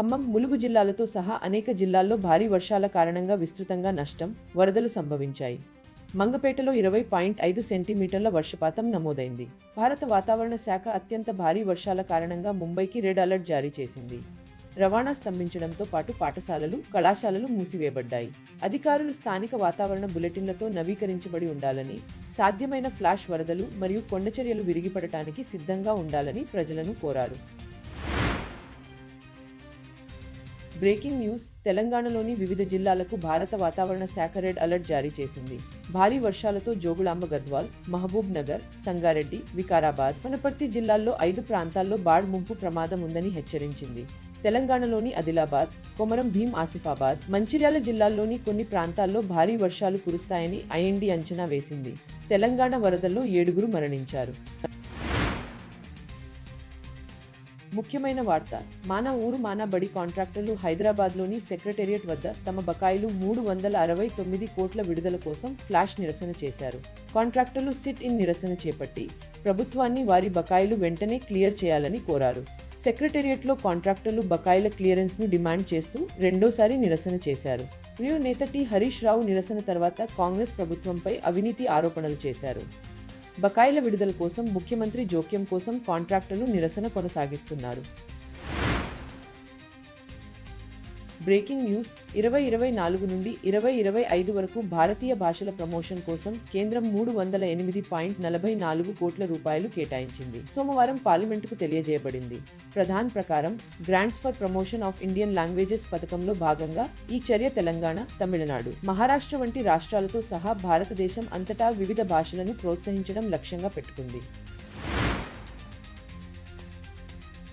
ఖమ్మం ములుగు జిల్లాలతో సహా అనేక జిల్లాల్లో భారీ వర్షాల కారణంగా విస్తృతంగా నష్టం వరదలు సంభవించాయి. మంగపేటలో ఇరవై పాయింట్ ఐదు సెంటీమీటర్ల వర్షపాతం నమోదైంది. భారత వాతావరణ శాఖ అత్యంత భారీ వర్షాల కారణంగా ముంబైకి రెడ్ అలర్ట్ జారీ చేసింది. రవాణా స్తంభించడంతో పాటు పాఠశాలలు కళాశాలలు మూసివేయబడ్డాయి. అధికారులు స్థానిక వాతావరణ బులెటిన్లతో నవీకరించబడి ఉండాలని సాధ్యమైన ఫ్లాష్ వరదలు మరియు కొండచర్యలు విరిగిపడటానికి సిద్ధంగా ఉండాలని ప్రజలను కోరారు. బ్రేకింగ్ న్యూస్ తెలంగాణలోని వివిధ జిల్లాలకు భారత వాతావరణ శాఖ రెడ్ అలర్ట్ జారీ చేసింది. భారీ వర్షాలతో జోగులాంబ గద్వాల్ మహబూబ్ నగర్ సంగారెడ్డి వికారాబాద్ వనపర్తి జిల్లాల్లో ఐదు ప్రాంతాల్లో బాడ్ ముంపు ప్రమాదం ఉందని హెచ్చరించింది. తెలంగాణలోని ఆదిలాబాద్ కొమరం భీం ఆసిఫాబాద్ మంచిర్యాల జిల్లాల్లోని కొన్ని ప్రాంతాల్లో భారీ వర్షాలు కురుస్తాయని ఐఎన్డీ అంచనా వేసింది. తెలంగాణ వరదల్లో ఏడుగురు మరణించారు. ముఖ్యమైన వార్త. మానా ఊరు మానా బడి కాంట్రాక్టర్లు హైదరాబాద్లోని సెక్రటేరియట్ వద్ద తమ బకాయిలు మూడు వందల అరవై తొమ్మిది కోట్ల విడుదల కోసం ఫ్లాష్ నిరసన చేశారు. కాంట్రాక్టర్లు సిట్ ఇన్ నిరసన చేపట్టి ప్రభుత్వాన్ని వారి బకాయిలు వెంటనే క్లియర్ చేయాలని కోరారు. సెక్రటేరియట్లో కాంట్రాక్టర్లు బకాయిల క్లియరెన్స్ను డిమాండ్ చేస్తూ రెండోసారి నిరసన చేశారు. రియో నేత టి హరీష్ రావు నిరసన తర్వాత కాంగ్రెస్ ప్రభుత్వంపై అవినీతి ఆరోపణలు చేశారు. బకాయిల విడుదల కోసం ముఖ్యమంత్రి జోక్యం కోసం కాంట్రాక్టర్లు నిరసన కొనసాగిస్తున్నారు. బ్రేకింగ్ న్యూస్ ఇరవై ఇరవై నాలుగు నుండి ఇరవై ఇరవై ఐదు వరకు భారతీయ భాషల ప్రమోషన్ కోసం కేంద్రం మూడు వందల ఎనిమిది పాయింట్ నలభై నాలుగు కోట్ల రూపాయలు కేటాయించింది. సోమవారం పార్లమెంటుకు తెలియజేయబడింది. ప్రధాన్ ప్రకారం grants for promotion of Indian languages పథకంలో భాగంగా ఈ చర్య తెలంగాణ తమిళనాడు. మహారాష్ట్ర వంటి రాష్ట్రాలతో సహా భారతదేశం అంతటా వివిధ భాషలను ప్రోత్సహించడం లక్ష్యంగా పెట్టుకుంది.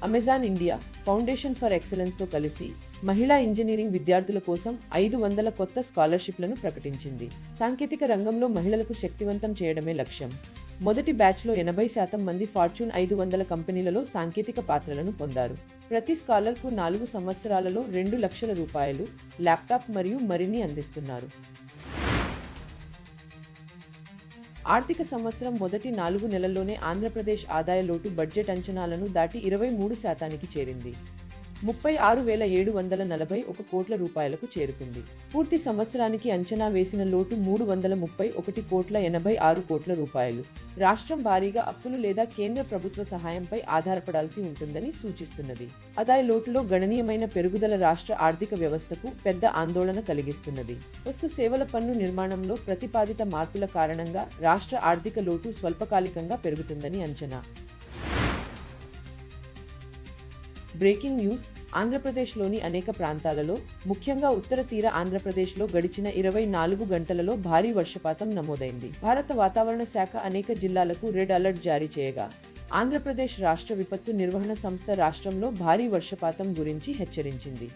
అమెజాన్ ఇండియా ఫౌండేషన్ ఫర్ ఎక్సలెన్స్తో కలిసి మహిళా ఇంజనీరింగ్ విద్యార్థుల కోసం ఐదు వందల కొత్త స్కాలర్షిప్లను ప్రకటించింది. సాంకేతిక రంగంలో మహిళలకు శక్తివంతం చేయడమే లక్ష్యం. మొదటి బ్యాచ్లో ఎనభై శాతం మంది ఫార్చ్యూన్ ఐదు వందల కంపెనీలలో సాంకేతిక పాత్రలను పొందారు. ప్రతి స్కాలర్కు నాలుగు సంవత్సరాలలో రెండు లక్షల రూపాయలు ల్యాప్టాప్ మరియు మరిన్ని అందిస్తున్నారు. ఆర్థిక సంవత్సరం మొదటి నాలుగు నెలల్లోనే ఆంధ్రప్రదేశ్ ఆదాయ లోటు బడ్జెట్ అంచనాలను దాటి ఇరవై మూడు శాతానికి చేరింది. ముప్పై ఆరు వేల ఏడు వందల నలభై ఒక కోట్ల రూపాయలకు చేరుకుంది. పూర్తి సంవత్సరానికి అంచనా వేసిన లోటు మూడు వందల ముప్పై ఒకటి కోట్ల ఎనభై ఆరు కోట్ల రూపాయలు. రాష్ట్రం భారీగా అప్పులు లేదా కేంద్ర ప్రభుత్వ సహాయంపై ఆధారపడాల్సి ఉంటుందని సూచిస్తున్నది. ఆదాయ లోటులో గణనీయమైన పెరుగుదల రాష్ట్ర ఆర్థిక వ్యవస్థకు పెద్ద ఆందోళన కలిగిస్తున్నది. వస్తు సేవల పన్ను నిర్మాణంలో ప్రతిపాదిత మార్పుల కారణంగా రాష్ట్ర ఆర్థిక లోటు స్వల్పకాలికంగా పెరుగుతుందని అంచనా. బ్రేకింగ్ న్యూస్ ఆంధ్రప్రదేశ్లోని అనేక ప్రాంతాలలో ముఖ్యంగా ఉత్తర తీర ఆంధ్రప్రదేశ్లో గడిచిన ఇరవై నాలుగు గంటలలో భారీ వర్షపాతం నమోదైంది. భారత వాతావరణ శాఖ అనేక జిల్లాలకు రెడ్ అలర్ట్ జారీ చేయగా ఆంధ్రప్రదేశ్ రాష్ట్ర విపత్తు నిర్వహణ సంస్థ రాష్ట్రంలో భారీ వర్షపాతం గురించి హెచ్చరించింది.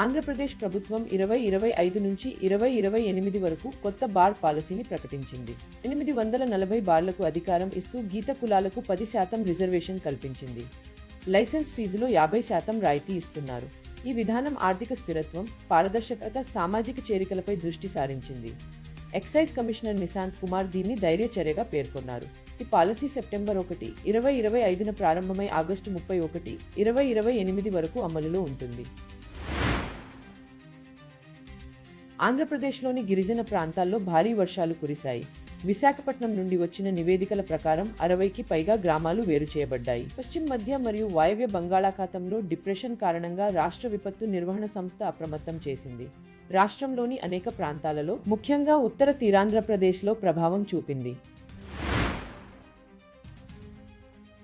ఆంధ్రప్రదేశ్ ప్రభుత్వం ఇరవై ఇరవై ఐదు నుంచి ఇరవై ఇరవై ఎనిమిది వరకు కొత్త బార్ పాలసీని ప్రకటించింది. ఎనిమిది వందల నలభై బార్లకు అధికారం ఇస్తూ గీత కులాలకు పది శాతం రిజర్వేషన్ కల్పించింది. లైసెన్స్ ఫీజులో యాభై శాతం రాయితీ ఇస్తున్నారు. ఈ విధానం ఆర్థిక స్థిరత్వం పారదర్శకత సామాజిక చేరికలపై దృష్టి సారించింది. ఎక్సైజ్ కమిషనర్ నిశాంత్ కుమార్ దీన్ని ధైర్య చర్యగా పేర్కొన్నారు. ఈ పాలసీ సెప్టెంబర్ ఒకటి ఇరవై ఇరవై ఐదున ప్రారంభమై ఆగస్టు ముప్పై ఒకటి ఇరవై ఇరవై ఎనిమిది వరకు అమలులో ఉంటుంది. ఆంధ్రప్రదేశ్లోని గిరిజన ప్రాంతాల్లో భారీ వర్షాలు కురిశాయి. విశాఖపట్నం నుండి వచ్చిన నివేదికల ప్రకారం అరవైకి పైగా గ్రామాలు వేరు చేయబడ్డాయి. పశ్చిమ మధ్య మరియు వాయవ్య బంగాళాఖాతంలో డిప్రెషన్ కారణంగా రాష్ట్ర విపత్తు నిర్వహణ సంస్థ అప్రమత్తం చేసింది. రాష్ట్రంలోని అనేక ప్రాంతాలలో ముఖ్యంగా ఉత్తర తీరాంధ్రప్రదేశ్లో ప్రభావం చూపింది.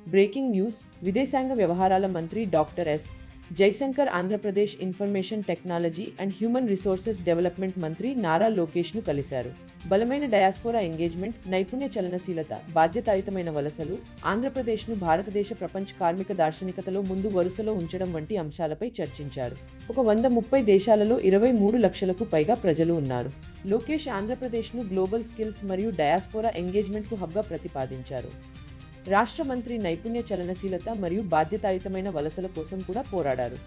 బ్రేకింగ్ న్యూస్ విదేశాంగ వ్యవహారాల మంత్రి doctor S. Jaishankar Andhra Pradesh information technology and human resources development మంత్రి నారా లోకేష్ను కలిశారు. బలమైన డయాస్పోరా ఎంగేజ్మెంట్ నైపుణ్య చలనశీలత బాధ్యతాయుతమైన వలసలు ఆంధ్రప్రదేశ్ను భారతదేశ ప్రపంచ కార్మిక దార్శనికతలో ముందు వరుసలో ఉంచడం వంటి అంశాలపై చర్చించారు. ఒక వంద ముప్పై దేశాలలో ఇరవై మూడు లక్షలకు పైగా ప్రజలు ఉన్నారు. లోకేష్ ఆంధ్రప్రదేశ్ను గ్లోబల్ స్కిల్స్ మరియు డయాస్పోరా ఎంగేజ్మెంట్కు హబ్గా ప్రతిపాదించారు. రాష్ట్ర మంత్రి నైపుణ్య చలనశీలత మరియు బాధ్యతాయుతమైన వలసల కోసం కూడా పోరాడారు.